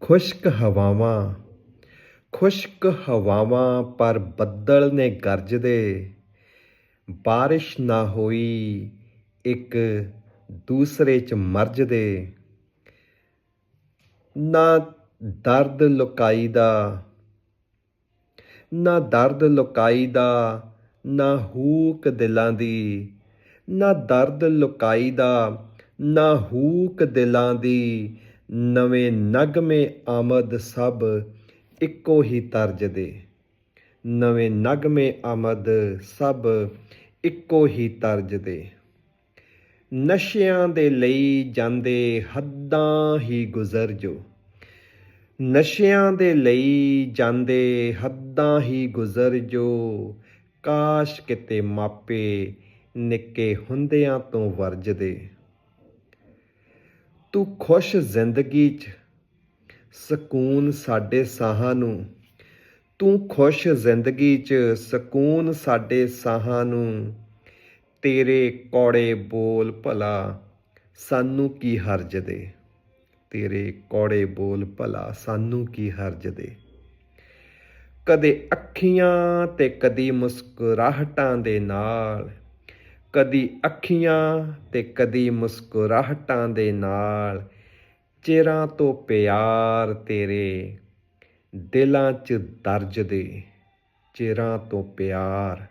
ਖੁਸ਼ਕ ਹਵਾਵਾਂ ਖੁਸ਼ਕ ਹਵਾਵਾਂ ਪਰ ਬੱਦਲ ਨੇ ਗਰਜਦੇ ਬਾਰਿਸ਼ ਨਾ ਹੋਈ ਇੱਕ ਦੂਸਰੇ ਚ ਮਰਜਦੇ ਨਾ ਦਰਦ ਲੁਕਾਈ ਦਾ, ਨਾ ਦਰਦ ਲੁਕਾਈ ਦਾ, ਨਾ ਹੂਕ ਦਿਲਾਂ ਦੀ। ਨਾ ਦਰਦ ਲੁਕਾਈ ਦਾ, ਨਾ ਹੂਕ ਦਿਲਾਂ ਦੀ। ਨਵੇਂ ਨਗਮੇ ਆਮਦ ਸਭ ਇੱਕੋ ਹੀ ਤਰਜ ਦੇ। ਨਵੇਂ ਨਗਮੇ ਆਮਦ ਸਭ ਇੱਕੋ ਹੀ ਤਰਜ ਦੇ। ਨਸ਼ਿਆਂ ਦੇ ਲਈ ਜਾਂਦੇ ਹੱਦਾਂ ਹੀ ਗੁਜ਼ਰ ਜੋ। ਨਸ਼ਿਆਂ ਦੇ ਲਈ ਜਾਂਦੇ ਹੱਦਾਂ ਹੀ ਗੁਜ਼ਰ ਜੋ। ਕਾਸ਼ ਕਿਤੇ ਮਾਪੇ ਨਿੱਕੇ ਹੁੰਦਿਆਂ ਤੋਂ ਵਰਜਦੇ। ਤੂੰ ਖੁਸ਼ ਜ਼ਿੰਦਗੀ 'ਚ ਸਕੂਨ ਸਾਡੇ ਸਾਹਾਂ ਨੂੰ। ਤੂੰ ਖੁਸ਼ ਜ਼ਿੰਦਗੀ 'ਚ ਸਕੂਨ ਸਾਡੇ ਸਾਹਾਂ ਨੂੰ। ਤੇਰੇ ਕੌੜੇ ਬੋਲ ਭਲਾ ਸਾਨੂੰ ਕੀ ਹਰਜ ਦੇ ਤੇਰੇ ਕੌੜੇ ਬੋਲ ਭਲਾ ਸਾਨੂੰ ਕੀ ਹਰਜ ਦੇ ਕਦੇ ਅੱਖੀਆਂ ਤੇ ਕਦੀ ਮੁਸਕਰਾਹਟਾਂ ਦੇ ਨਾਲ ਕਦੀ ਅੱਖੀਆਂ ਤੇ ਕਦੀ ਮੁਸਕਰਾਹਟਾਂ ਦੇ ਨਾਲ। ਚਿਰਾਂ ਤੋਂ ਪਿਆਰ ਤੇਰੇ ਦਿਲਾਂ 'ਚ ਦਰਜ ਦੇ ਚਿਰਾਂ ਤੋਂ ਪਿਆਰ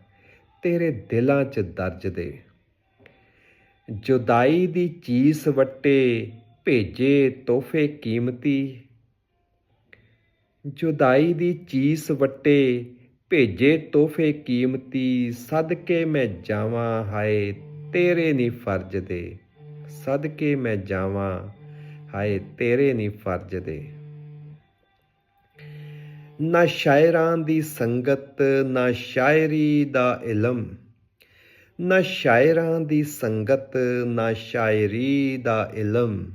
ਤੇਰੇ ਦਿਲਾਂ 'ਚ ਦਰਜ ਦੇ ਜੁਦਾਈ ਦੀ ਚੀਸ ਵੱਟੇ ਭੇਜੇ ਤੋਹਫੇ ਕੀਮਤੀ। ਜੁਦਾਈ ਦੀ ਚੀਸ ਵੱਟੇ ਭੇਜੇ ਤੋਹਫੇ ਕੀਮਤੀ, ਸਦਕੇ ਮੈਂ ਜਾਵਾਂ ਹਾਏ ਤੇਰੇ ਨਹੀਂ ਫਰਜ਼ ਦੇ। ਸਦਕੇ ਮੈਂ ਜਾਵਾਂ ਹਾਏ ਤੇਰੇ ਨਹੀਂ ਫਰਜ਼ ਦੇ। ਨਾ ਸ਼ਾਇਰਾਂ ਦੀ ਸੰਗਤ, ਨਾ ਸ਼ਾਇਰੀ ਦਾ ਇਲਮ। ਨਾ ਸ਼ਾਇਰਾਂ ਦੀ ਸੰਗਤ, ਨਾ ਸ਼ਾਇਰੀ ਦਾ ਇਲਮ।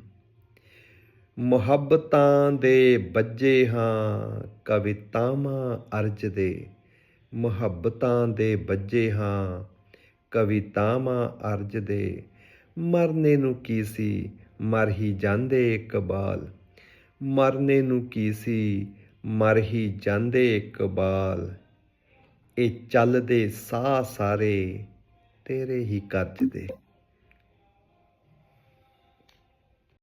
ਮੁਹੱਬਤਾਂ ਦੇ ਬੱਜੇ ਹਾਂ, ਕਵਿਤਾਵਾਂ ਅਰਜ ਦੇ। ਮੁਹੱਬਤਾਂ ਦੇ ਬੱਜੇ ਹਾਂ, ਕਵਿਤਾਵਾਂ ਅਰਜ ਦੇ ਮਰਨੇ ਨੂੰ ਕੀ ਸੀ ਮਰ ਹੀ ਜਾਂਦੇ ਇਕਬਾਲ। ਮਰਨੇ ਨੂੰ ਕੀ ਸੀ ਮਰ ਹੀ ਜਾਂਦੇ ਇਕਬਾਲ। ਇਹ ਚੱਲਦੇ ਸਾਹ ਸਾਰੇ, ਤੇਰੇ ਹੀ ਕਰਜ ਦੇ